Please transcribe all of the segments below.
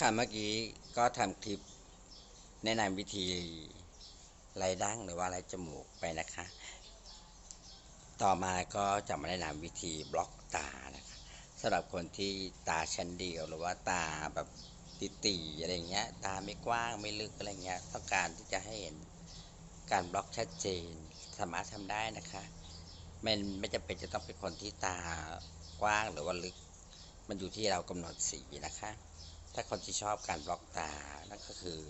ค่ะเมื่อกี้ก็ทำคลิปแนะนำวิธีไล่ดั้งหรือว่าไล่จมูกไปนะคะ ต่อมาก็จะมาแนะนำวิธีบล็อกตานะคะสำหรับคนที่ตาชั้นเดียวหรือว่าตาแบบตีๆอะไรเงี้ย ตาไม่กว้างไม่ลึกอะไรเงี้ยต้องการที่จะให้เห็นการบล็อกชัดเจนสามารถทำได้นะคะมันไม่จำเป็นจะต้องเป็นคนที่ตากว้างหรือว่าลึก มันอยู่ที่เรากำหนดสีนะคะ ถ้าคนที่ชอบการบล็อกตา นั่นก็คือ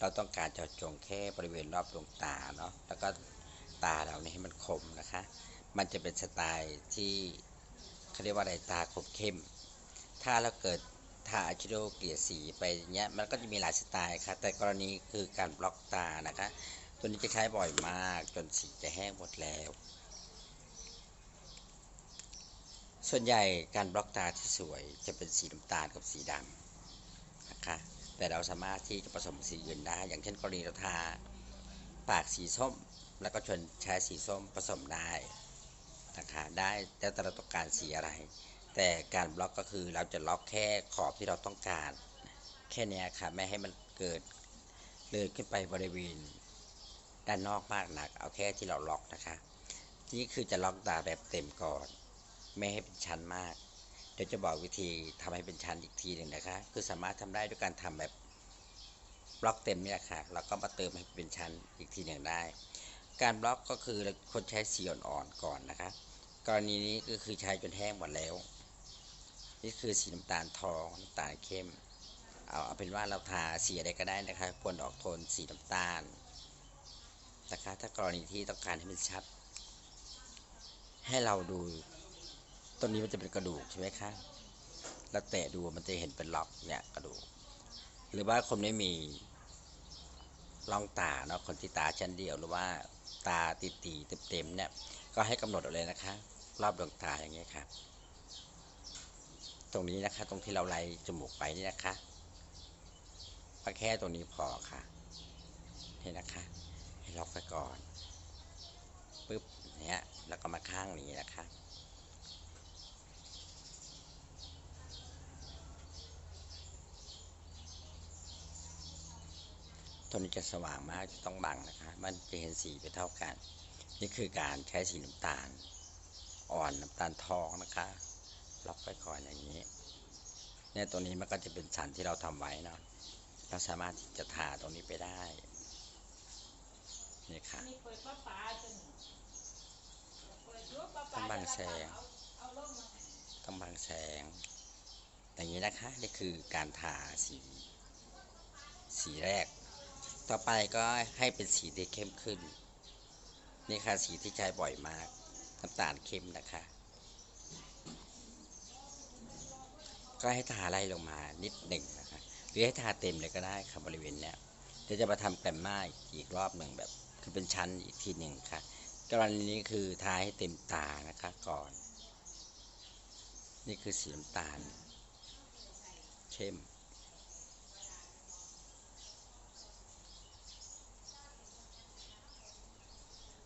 เราต้องการเจาะจงแค่บริเวณรอบดวงตาเนาะ แล้วก็ตาเรานี่ให้มันคมนะคะ มันจะเป็นสไตล์ที่เขาเรียกว่าอะไรตาคมเข้ม ถ้าเราเกิดทาอาชิโดเกลี่ยสีไปเนี้ย มันก็จะมีหลายสไตล์ค่ะ แต่กรณีคือการบล็อกตานะคะ ตัวนี้จะใช้บ่อยมากจนสีจะแห้งหมดแล้วส่วนใหญ่การบล็อกตาที่สวยจะเป็นสีน้ำตาลกับสีดำ นะคะ แต่เราสามารถที่จะผสมสีอื่นได้ อย่างเช่นกรณีเราทาปากสีส้ม แล้วก็ชวนใช้สีส้มผสมได้นะคะได้แล้วแต่เราต้องการสีอะไร แต่การบล็อกก็คือเราจะล็อกแค่ขอบที่เราต้องการ แค่นี้ค่ะไม่ให้มันเกิดเลยขึ้นไปบริเวณด้านนอกมากหนัก เอาแค่ที่เราล็อกนะคะ นี่คือจะล็อกตาแบบเต็มก่อน ไม่ให้เป็นชั้นมาก เดี๋ยวจะบอกวิธีทำให้เป็นชั้นอีกทีหนึ่งนะคะ คือสามารถทำได้ด้วยการทำแบบบล็อกเต็มเนี่ยค่ะ แล้วก็มาเติมให้เป็นชั้นอีกทีหนึ่งได้ การบล็อกก็คือคนใช้สีอ่อนๆก่อนนะคะ กรณีนี้ก็คือใช้จนแห้งหมดแล้ว นี่คือสีน้ำตาลทองน้ำตาลเข้ม เอาเอาเป็นว่าเราทาสีอะไรก็ได้นะคะ ควรออกโทนสีน้ำตาลนะคะ ถ้ากรณีที่ต้องการให้มันชัด ให้เราดู ต้นนี้มันจะเป็นกระดูกใช่ไหมคะแล้วแตะดูมันจะเห็นเป็นล็อกเนี่ยกระดูก หรือว่าคนไม่มีร่องตาเนาะคนที่ตาชั้นเดียวหรือว่าตาตีตีเต็มๆเนี่ยก็ให้กำหนดเอาเลยนะคะ รอบดวงตาอย่างเงี้ยครับตรงนี้นะคะ ตรงที่เราไล่จมูกไปนี่นะคะก็แค่ตรงนี้พอค่ะนี่นะคะ ให้ล็อกไว้ก่อนปึ๊บเนี้ยแล้วก็มาข้างนี้นะคะ ตัวนี้จะสว่างมากจะต้องบังนะคะ มันจะเห็นสีไปเท่ากัน นี่คือการใช้สีน้ำตาล อ่อนน้ำตาลทองนะคะ ล็อกไปก่อนอย่างนี้ เนี่ยตัวนี้มันก็จะเป็นสันที่เราทำไว้นะเราสามารถที่จะทาตรงนี้ไปได้ นี่ค่ะนี่เปิดป้าป๋าจนเปิดรูปป้าต้องบังแสงต้องบังแสง อย่างนี้นะคะ นี่คือการทาสีสีแรก ต่อไปก็ให้เป็นสีที่เข้มขึ้น นี่ค่ะสีที่ใช้บ่อยมากน้ำตาลเข้มนะคะ ก็ให้ทาไล่ลงมานิดหนึ่งนะคะ หรือให้ทาเต็มเลยก็ได้ค่ะบริเวณเนี้ยเดี๋ยวจะมาทำแกรมมาอีกรอบหนึ่งแบบ คือเป็นชั้นอีกทีหนึ่งค่ะกรณีนี้คือทาให้เต็มตานะคะก่อน นี่คือสีน้ำตาล เข้ม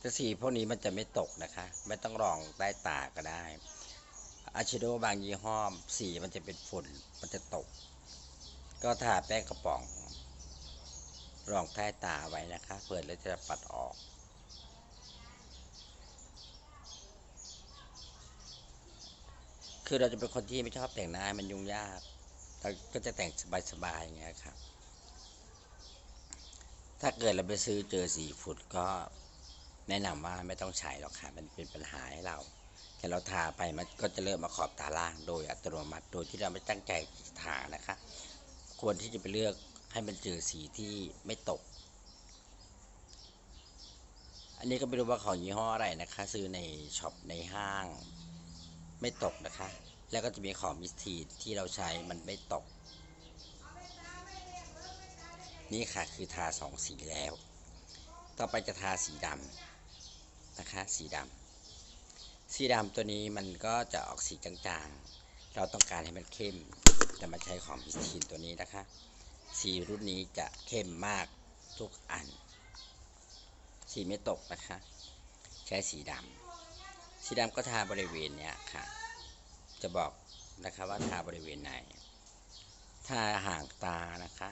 แต่สีพวกนี้มันจะไม่ตกนะคะ ไม่ต้องรองใต้ตาก็ได้ อาชิโดบางยี่ห้อสีมันจะเป็นฝุ่นมันจะตก ก็ทาแป้งกระป๋อง รองใต้ตาไว้นะคะเปิดแล้วจะปัดออกคือเราจะเป็นคนที่ไม่ชอบแต่งหน้ามันยุ่งยาก เราก็จะแต่งสบายๆอย่างเงี้ยครับ ถ้าเกิดเราไปซื้อเจอสีฝุ่นก็ แนะนำว่าไม่ต้องใช้หรอกค่ะ มันเป็นปัญหาให้เรา แต่เราทาไปมันก็จะเริ่มมาขอบตาล่างโดยอัตโนมัติ โดยที่เราไม่ตั้งใจทานะคะ ควรที่จะไปเลือกให้มันเจอสีที่ไม่ตก อันนี้ก็ไม่รู้ว่าของยี่ห้ออะไรนะคะ ซื้อในช็อปในห้าง ไม่ตกนะคะ แล้วก็จะมีของมิสทีนที่เราใช้มันไม่ตก นี่ค่ะคือทาสองสีแล้ว ต่อไปจะทาสีดำ นะคะสีดำสีดำตัวนี้มันก็จะออกสีจางๆ เราต้องการให้มันเข้มแต่มาใช้ของมิสทีนตัวนี้นะคะ สีรุ่นนี้จะเข้มมากทุกอัน สีไม่ตกนะคะ ใช้สีดำสีดำก็ทาบริเวณเนี้ยค่ะ จะบอกนะคะว่าทาบริเวณไหน ทาห่างตานะคะ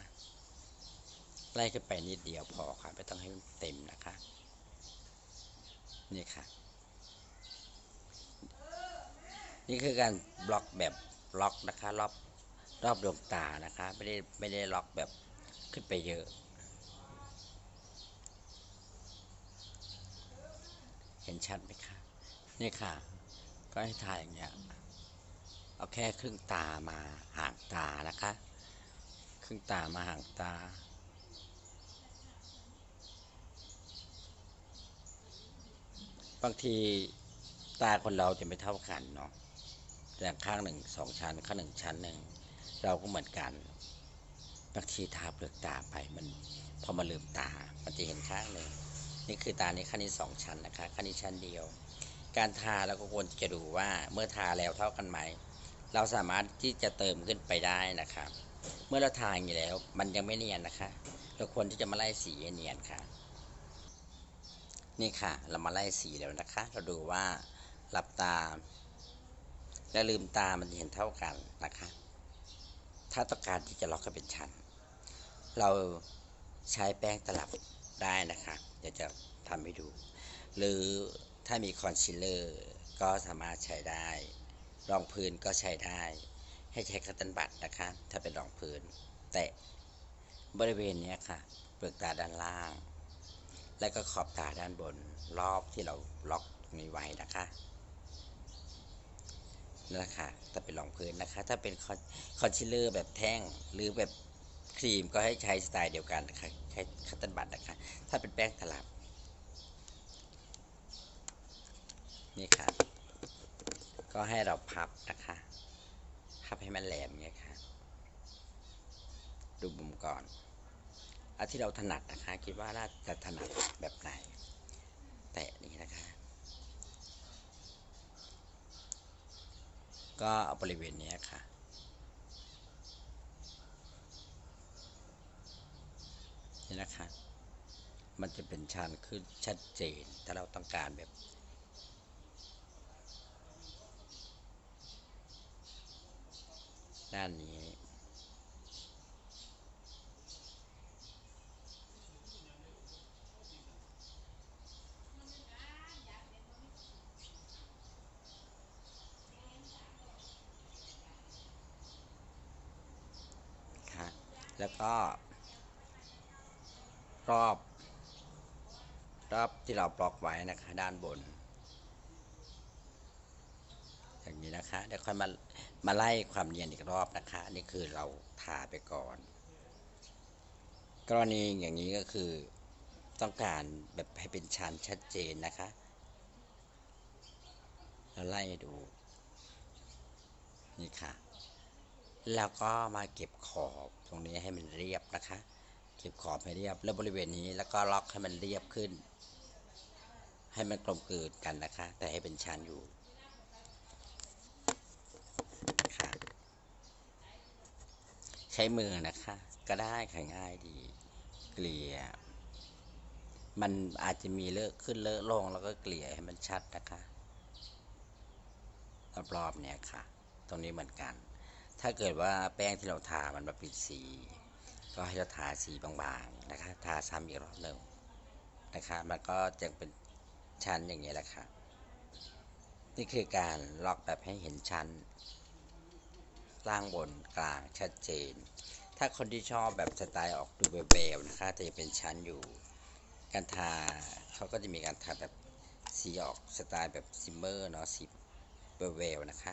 ไล่ขึ้นไปนิดเดียวพอค่ะ ไม่ต้องให้มันเต็มนะคะ นี่ค่ะ นี่คือการบล็อกแบบล็อกนะคะรอบรอบดวงตานะคะ ไม่ได้ไม่ได้ล็อกแบบขึ้นไปเยอะ เห็นชัดไหมคะนี่ค่ะ ก็ให้ทาอย่างเงี้ยเอาแค่ครึ่งตามาห่างตานะคะ ครึ่งตามาห่างตา บางทีตาคนเราจะไม่เท่ากันเนาะอย่ข้างหนึ่งสองชั้น ข้างหนึ่งชั้นหนึ่งเราก็เหมือนกันบางทีทาเปลือกตาไปมันพอมาลืมตา มันจะเห็นข้างหนึ่งนี่คือตาในี้ข้างนี้สองชั้นนะคะข้างนี้ชั้นเดียว การทาเราก็ควรจะดูว่าเมื่อทาแล้วเท่ากันไหมเราสามารถที่จะเติมขึ้นไปได้นะครับ เมื่อเราทาอย่างนี้แล้ว มันยังไม่เนียนนะคะ เราควรที่จะมาไล่สีเนียนค่ะ นี่ค่ะ เรามาไล่สีแล้วนะคะ เราดูว่าหลับตา และลืมตามันเห็นเท่ากันนะคะ ถ้าต้องการที่จะล็อกให้เป็นชั้น เราใช้แป้งตลับได้นะคะเดี๋ยวจะทำให้ดู หรือถ้ามีคอนซีลเลอร์ก็สามารถใช้ได้ รองพื้นก็ใช้ได้ ให้ใช้คัตเตันบัตนะคะ ถ้าเป็นรองพื้น แตะบริเวณนี้ค่ะ เปลือกตาด้านล่าง และก็ขอบตาด้านบนรอบที่เราล็อกตรงนี้ไว้นะคะนั่นแหละค่ะถ้าเป็นรองพื้นนะคะ ถ้าเป็นคอนซีลเลอร์แบบแท่งหรือแบบครีมก็ให้ใช้สไตล์เดียวกันนะคะใช้คัตเตันบัตนะคะ ถ้าเป็นแป้งตลับ นี่ค่ะ ก็ให้เราพับนะคะ พับให้มันแหลมเงี้ยค่ะ ดูมุมก่อนเอาที่เราถนัดนะคะ คิดว่าน่าจะถนัดแบบไหน แตะนี่นะคะ ก็เอาบริเวณนี้ค่ะ นี่นะคะ มันจะเป็นชันขึ้นชัดเจน ถ้าเราต้องการแบบด้านนี้ ค่ะ แล้ว ก็ รอบ รอบที่เราบล็อกไว้นะคะ ด้านบน อย่างนี้นะคะ เดี๋ยวค่อยมา มาไล่ความเนียนอีกรอบนะคะนนี่คือเราทาไปก่อน กรณีอย่างนี้ก็คือต้องการแบบให้เป็นชั้นชัดเจนนะคะเราไล่ดูนี่ค่ะ แล้วก็มาเก็บขอบ ตรงนี้ให้มันเรียบนะคะเก็บขอบให้เรียบ แล้วบริเวณนี้แล้วก็ล็อกให้มันเรียบขึ้น ให้มันกลมกลืนกันนะคะ แต่ให้เป็นชั้นอยู่ค่ะใช้มือนะคะ ก็ได้ค่ะง่ายดี เกลี่ย มันอาจจะมีเลอะขึ้นเลอะลงแล้วก็เกลี่ยให้มันชัดนะคะรอบๆเนี่ยค่ะ ตรงนี้เหมือนกัน ถ้าเกิดว่าแป้งที่เราทามันมาปิดสี ก็ให้เราทาสีบางๆนะคะ ทาซ้ำอีกรอบหนึ่งนะคะ มันก็จะเป็นชั้นอย่างนี้แหละค่ะ นี่คือการล็อกแบบให้เห็นชั้น ล่างบนกลางชัดเจน ถ้าคนที่ชอบแบบสไตล์ออกดูเบลๆนะคะจะเป็นชั้นอยู่ การทาเขาก็จะมีการทาแบบสีออกสไตล์แบบซิมเมอร์เนาะสีเบลๆนะคะ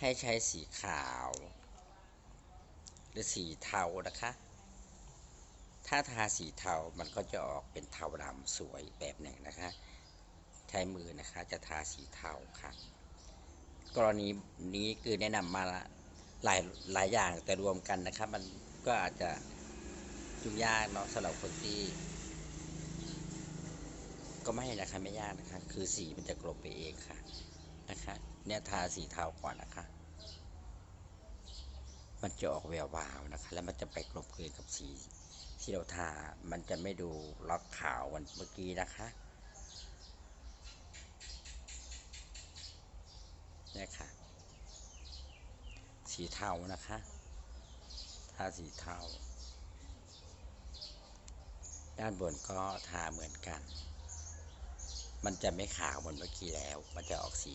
ให้ใช้สีขาว หรือสีเทานะคะ ถ้าทาสีเทามันก็จะออกเป็นเทาดำสวยแบบหนึ่งนะคะ ใช้มือนะคะจะทาสีเทาค่ะ กรณีนี้คือแนะนำมาหลายหลายอย่างแต่รวมกันนะครับมันก็อาจจะยุ่งยากเนาะสำหรับคนที่ก็ไม่นะคะไม่ยากนะคะ คือสีมันจะกลบไปเองค่ะ นะคะ เนี่ยทาสีเทาก่อนนะคะ มันจะออกแวววาวนะคะ แล้วมันจะไปกลบเกลืนกับสีที่เราทา มันจะไม่ดูล็อกขาววันเมื่อกี้นะคะเนี่ยค่ะ สีเทานะคะ ทาสีเทา ด้านบนก็ทาเหมือนกัน มันจะไม่ขาวเหมือนเมื่อกี้แล้ว มันจะออกสี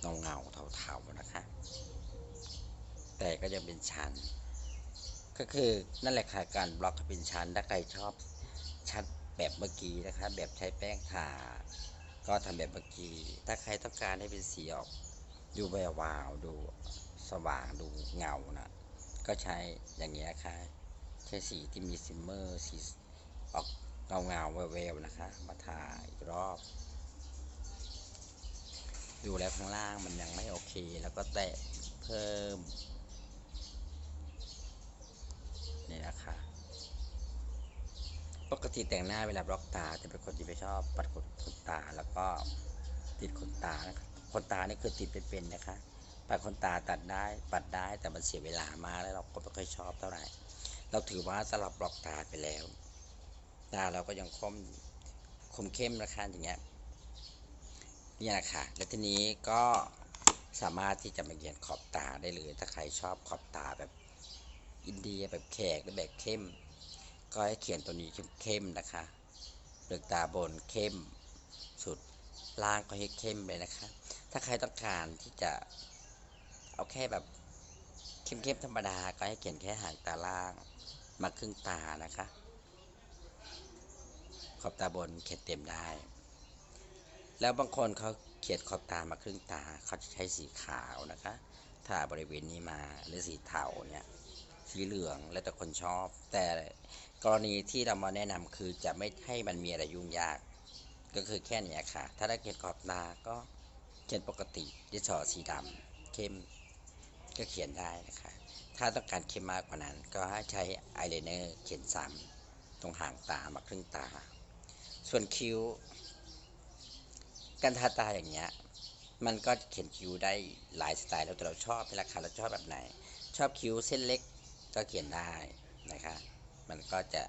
เงาเงาเทาๆนะคะ แต่ก็ยังเป็นชั้น ก็คือนั่นแหละค่ะการบล็อกเป็นชั้น ถ้าใครชอบชัดแบบเมื่อกี้นะคะ แบบใช้แป้งทาก็ทำแบบเมื่อกี้ ถ้าใครต้องการให้เป็นสีออกดูแวววาวดูสว่างดูเงานะก็ใช้อย่างนี้ยค่ะ ใช้สีที่มีซิมเมอร์สีออกเงาเงาแววๆนะคะ มาทาอีกรอบ ดูแล้วข้างล่างมันยังไม่โอเค แล้วก็แตะเพิ่ม นี่นะคะ ปกติแต่งหน้าเวลาบล็อกตาจะเป็นคนที่ไม่ชอบปัดขนขนตาแล้วก็ติดขนตานะครับขนตานี่คือติดเป็นๆนะคะ ปัดขนตาตัดได้ปัดได้แต่มันเสียเวลามากแล้วเราก็ไม่ค่อยชอบเท่าไหร่ เราถือว่าสลับบล็อกตาไปแล้ว ตาเราก็ยังคมคมเข้มนะคะอย่างเงี้ย นี่แหละค่ะ แล้วทีนี้ก็สามารถที่จะมาเขียนขอบตาได้เลย ถ้าใครชอบขอบตาแบบอินเดียแบบแขกหรือแบบเข้ม ก็ให้เขียนตัวนี้เข้มๆนะคะเปลือกตาบนเข้มสุดล่างก็ให้เข้มไปนะคะ ถ้าใครต้องการที่จะเอาแค่แบบเข้มๆธรรมดา ก็ให้เขียนแค่หางตาล่างมาครึ่งตานะคะ ขอบตาบนเขียนเต็มได้ แล้วบางคนเขาเขียนขอบตามาครึ่งตาเขาจะใช้สีขาวนะคะถ้าบริเวณนี้มาหรือสีเทาเนี่ยสีเหลืองแล้วแต่คนชอบ แต่กรณีที่เรามาแนะนำคือจะไม่ให้มันมีอะไรยุ่งยาก ก็คือแค่นี้ค่ะ ถ้าได้เขียนขอบตาก็เขียนปกติดินสอสีดำเข้มก็เขียนได้นะคะ ถ้าต้องการเข้มมากกว่านั้น ก็ให้ใช้อายไลเนอร์เขียนซ้ำตรงหางตามาครึ่งตา ส่วนคิ้ว การทาตาอย่างเงี้ย มันก็เขียนคิ้วได้หลายสไตล์แล้วแต่เราชอบเป็นราคาเราชอบแบบไหน ชอบคิ้วเส้นเล็กก็เขียนได้นะคะ มันก็จะ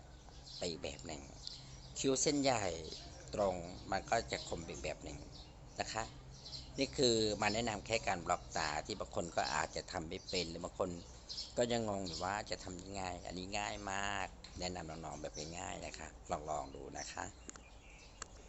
ไปอีกแบบหนึ่ง คิ้วเส้นใหญ่ตรงมันก็จะคมไปอีกแบบหนึ่งนะคะ นี่คือมาแนะนำแค่การบล็อกตาที่บางคนก็อาจจะทำไม่เป็นหรือบางคนก็ยังงงอยู่ว่าจะทำยังไง อันนี้ง่ายมาก แนะนำน้องๆแบบง่ายๆนะคะ ลองๆดูนะคะ